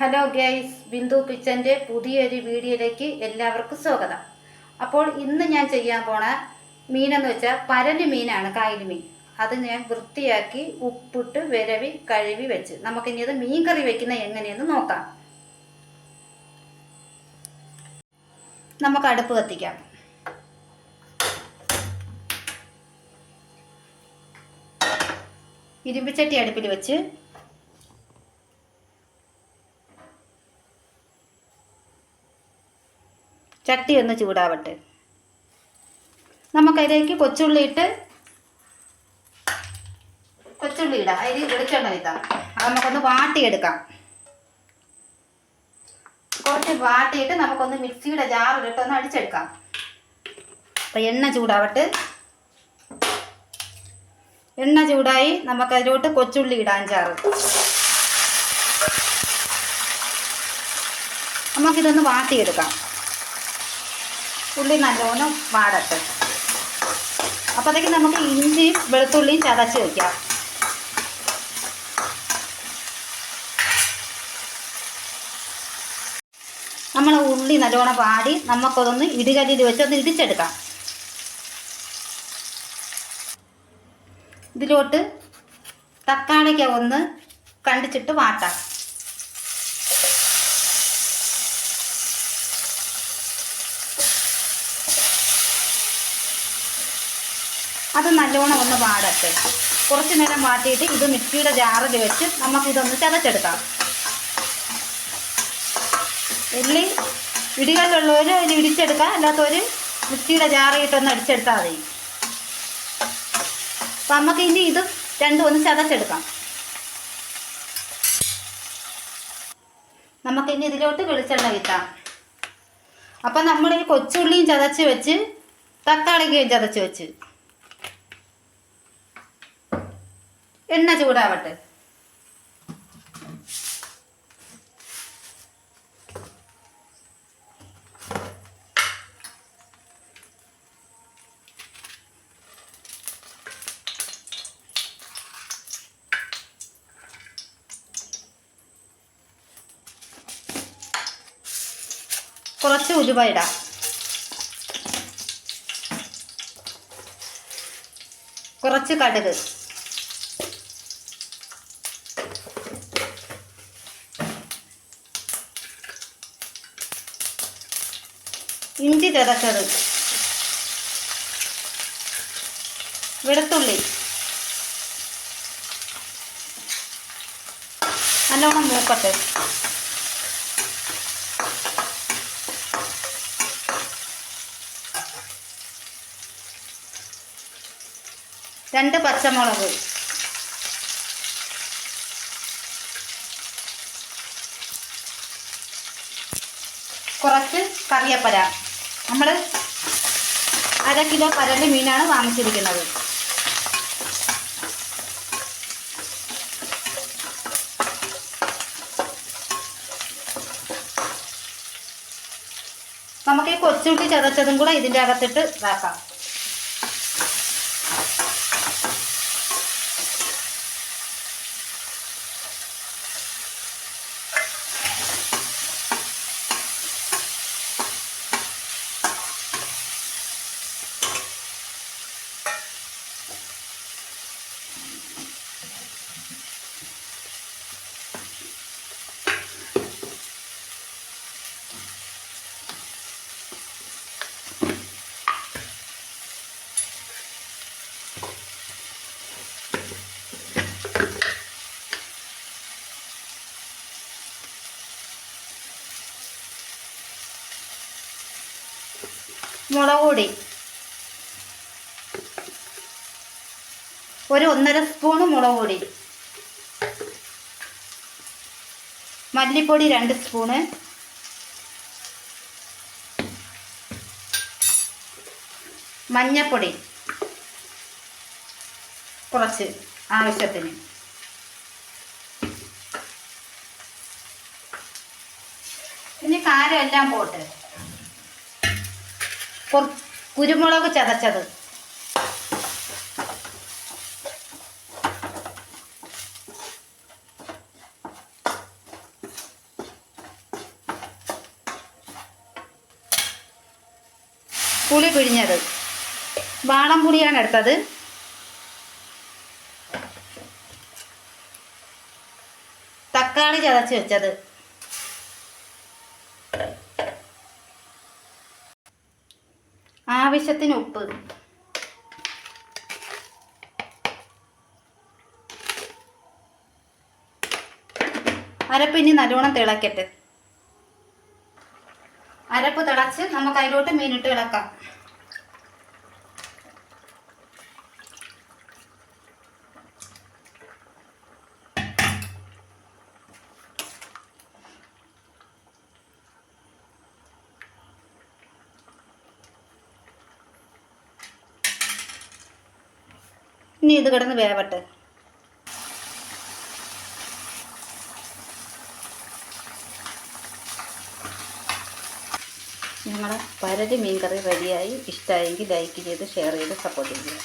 Hello guys Bindu കിച്ചന്റെ പുതിയൊരു വീഡിയോയിലേക്ക് എല്ലാവർക്കും സ്വാഗതം. അപ്പോൾ ഇന്ന് ഞാൻ ചെയ്യാൻ പോണ മീനെന്ന് വെച്ചാൽ പരൽ മീനാണ് കായൽ മീൻ. അത് ഞാൻ വൃത്തിയാക്കി ഉപ്പിട്ട് വിരവി കഴുകി വെച്ച്. നമുക്കിനി അത് മീൻ കറി വെക്കുന്ന എങ്ങനെയെന്ന് നോക്കാം. നമുക്ക് അടുപ്പ് കത്തിക്കാം. ഇരുമ്പിച്ചട്ടി അടുപ്പിൽ വെച്ച് ചട്ടി ഒന്ന് ചൂടാവട്ടെ. നമുക്കതിലേക്ക് കൊച്ചുള്ളി ഇട്ട് കൊച്ചുള്ളി ഇടാം. അതിൽ വെളിച്ചെണ്ണ ഇതാം അത് നമുക്കൊന്ന് വാട്ടിയെടുക്കാം. കുറച്ച് വാട്ടിയിട്ട് നമുക്കൊന്ന് മിക്സിയുടെ ജാറിലിട്ട് ഒന്ന് അടിച്ചെടുക്കാം. അപ്പം എണ്ണ ചൂടാവട്ടെ. എണ്ണ ചൂടായി നമുക്കതിലോട്ട് കൊച്ചുള്ളി ഇടാൻ ചാറ് നമുക്കിതൊന്ന് വാട്ടിയെടുക്കാം. ഉള്ളി നല്ലോണം വാടട്ടെ. അപ്പോഴത്തേക്ക് നമുക്ക് ഇഞ്ചിയും വെളുത്തുള്ളിയും ചതച്ച് വയ്ക്കാം നമ്മൾ ഉള്ളി നല്ലോണം വാടി നമുക്കതൊന്ന് ഇടുകല്ലിൽ വെച്ച് ഒന്ന് ഇടിച്ചെടുക്കാം. ഇതിലോട്ട് തക്കാളിക്ക ഒന്ന് കണ്ടിച്ചിട്ട് വാട്ടാം. അത് നല്ലോണം ഒന്ന് വാടട്ടെ. കുറച്ച് നേരം വാട്ടിയിട്ട് ഇത് മിക്സിയുടെ ജാറിൽ വെച്ച് നമുക്കിതൊന്ന് ചതച്ചെടുക്കാം. ഉള്ളി ഇടികളിലുള്ളവർ അതിൽ ഇടിച്ചെടുക്കാം. അല്ലാത്തവർ മിക്സിയുടെ ജാറിയിട്ടൊന്ന് അടിച്ചെടുത്താൽ മതി. അപ്പം നമുക്ക് ഇനി ഇത് രണ്ടും ഒന്ന് ചതച്ചെടുക്കാം. നമുക്കിനി ഇതിലോട്ട് വെളിച്ചെണ്ണ കിട്ടാം അപ്പം നമ്മൾ ഈ കൊച്ചുള്ളിയും ചതച്ച് വെച്ച് തക്കാളിക്കയും ചതച്ച് വെച്ച്. എണ്ണ ചൂടാവട്ടെ. കുറച്ച് ഉലുവ ഇടാം. കുറച്ച് കടുക്. ഇഞ്ചി ചതച്ചത് വെളുത്തുള്ളി. നല്ലോണം മൂക്കട്ടെ. രണ്ട് പച്ചമുളക്. കുറച്ച് കറിയപ്പര നമ്മൾ അര കിലോ പരൽ മീനാണ് വാങ്ങിച്ചിരിക്കുന്നത്. നമുക്ക് ഈ കൊച്ചുള്ളി ചതച്ചതും കൂടെ ഇതിന്റെ അകത്തിട്ട് ഇതാക്കാം. മുളക് പൊടി ഒരു ഒന്നര സ്പൂൺ മുളക് പൊടി മല്ലിപ്പൊടി രണ്ട് സ്പൂണ്. മഞ്ഞപ്പൊടി. കുറച്ച് ആവശ്യത്തിന്. ഇനി കാരം എല്ലാം പോട്ടെ. കുരുമുളക് ചതച്ചത്. പുളി പിഴിഞ്ഞത്. വാളം പുളിയാണ് എടുത്തത്. തക്കാളി ചതച്ച് വെച്ചത്. ആവശ്യത്തിന് ഉപ്പ്. അരപ്പിനി നല്ലോണം തിളക്കട്ടെ. അരപ്പ് തിളച്ച് നമുക്ക് അതിലോട്ട് മീനിട്ട് ഇളക്കാം. ഇനി ഇത് കിടന്ന് വേവട്ടെ. ഞങ്ങളുടെ മീൻ കറി റെഡിയായി ഇഷ്ടമായെങ്കിൽ ലൈക്ക് ചെയ്ത് ഷെയർ ചെയ്ത് സപ്പോർട്ട് ചെയ്യുക